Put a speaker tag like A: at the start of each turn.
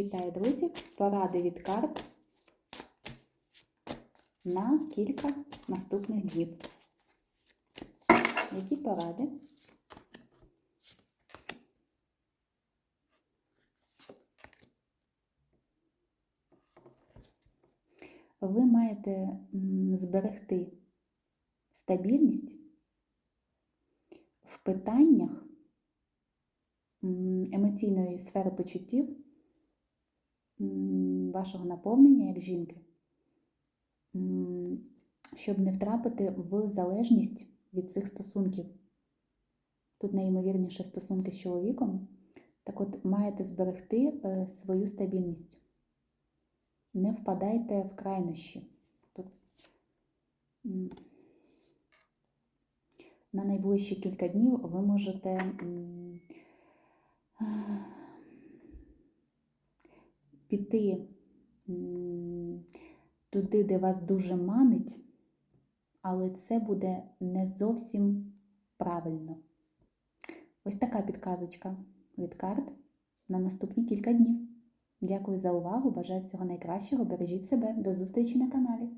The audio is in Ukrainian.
A: Вітаю, друзі! Поради від карт на кілька наступних днів. Які поради? Ви маєте зберегти стабільність в питаннях емоційної сфери почуттів вашого наповнення як жінки, щоб не втрапити в залежність від цих стосунків. Тут найімовірніше стосунки з чоловіком. Так от маєте зберегти е, свою стабільність. Не впадайте в крайнощі. Тут на найближчі кілька днів ви можете піти туди, де вас дуже манить, але це буде не зовсім правильно. Ось така підказочка від карт на наступні кілька днів. Дякую за увагу, бажаю всього найкращого, бережіть себе, до зустрічі на каналі.